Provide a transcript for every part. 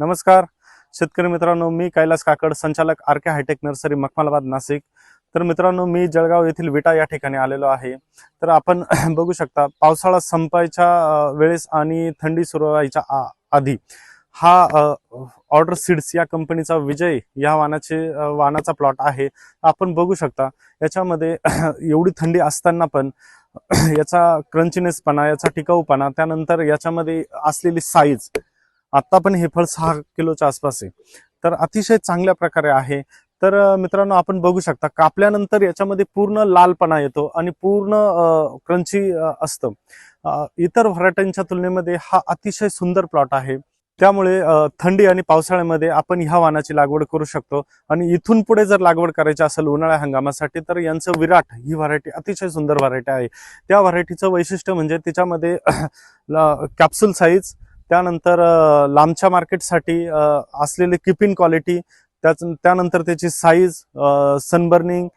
नमस्कार. शेतकरी मित्रांनो मी कैलास काकड संचालक R K hi-tech nursery Makhmalabad Nashik. तर मित्रांनो मी जळगाव येथील विटा या ठिकाणी आलेलो आहे. तर आपण बघू शकता पावसाळा संपायच्या वेळेस आणि थंडी सुरू व्हायच्या आधी हा ऑर्डर सीड्स या कंपनीचा विजय या वाहनाचे वाहनाचा प्लॉट आहे. आपण बघू शकता याच्यामध्ये एवढी थंडी असताना पण याचा क्रंचीनेसपणा याचा टिकाऊपणा त्यानंतर याच्यामध्ये असलेली साईज आत्ता पण हे फळ सहा किलोच्या आसपास आहे. तर अतिशय चांगल्या प्रकारे आहे. तर मित्रांनो आपण बघू शकता कापल्यानंतर याच्यामध्ये पूर्ण लालपणा येतो आणि पूर्ण क्रंची असतं. इतर व्हरायटींच्या तुलनेमध्ये हा अतिशय सुंदर प्लॉट आहे. त्यामुळे थंडी आणि पावसाळ्यामध्ये आपण ह्या वानाची लागवड करू शकतो आणि इथून पुढे जर लागवड करायची असेल उन्हाळ्या हंगामासाठी तर यांचं विराट ही व्हरायटी अतिशय सुंदर व्हरायटी आहे. त्या व्हरायटीचं वैशिष्ट्य म्हणजे त्याच्यामध्ये कॅप्सूल साईज त्यानंतर लांबच्या मार्केटसाठी असलेली किपिंग क्वालिटी त्याच त्यानंतर त्याची साईज सनबर्निंग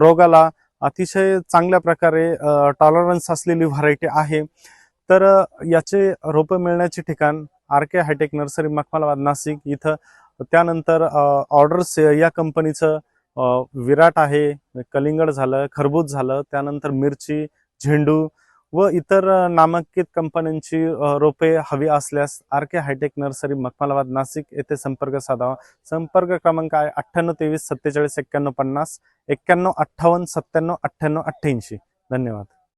रोगाला अतिशय चांगल्या प्रकारे टॉलरन्स असलेली व्हरायटी आहे. तर याचे रोपं मिळण्याचे ठिकाण R K hi-tech nursery Makhmalabad Nashik इथं. त्यानंतर ऑर्डर्स या कंपनीचं विराट आहे. कलिंगड झालं खरबूज झालं. त्यानंतर मिरची झेंडू व इतर नामांकित कंपन्यांची रोपे हवी असल्यास R K hi-tech nursery Makhmalabad Nashik येथे संपर्क साधावा. संपर्क क्रमांक आहे अठ्ठ्याण्णव तेवीस सत्तेचाळीस एक्क्याण्णव पन्नास एक्क्याण्णव अठ्ठावन्न सत्त्याण्णव अठ्ठ्याण्णव अठ्ठ्याऐंशी. धन्यवाद.